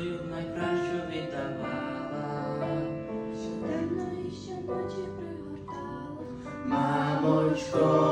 свою найкращу віддавала, щоденно і щоночі пригортала, мамочко.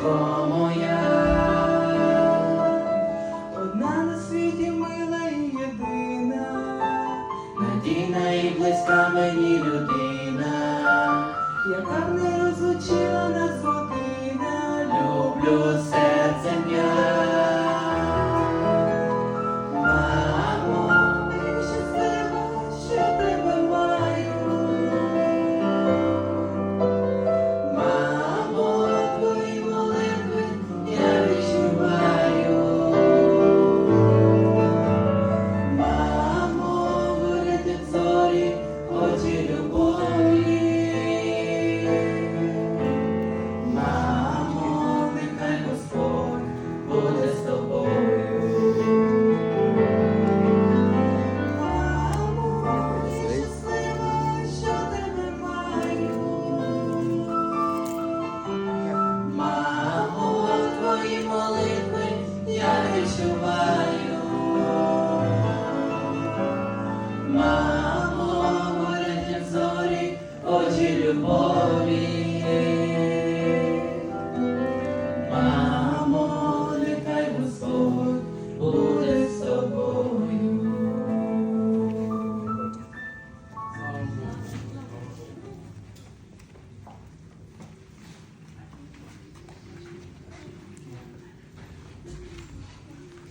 Дочко моя, одна на світі мила і єдина, надійна і близька мені людина, яка б не розлучила. morning.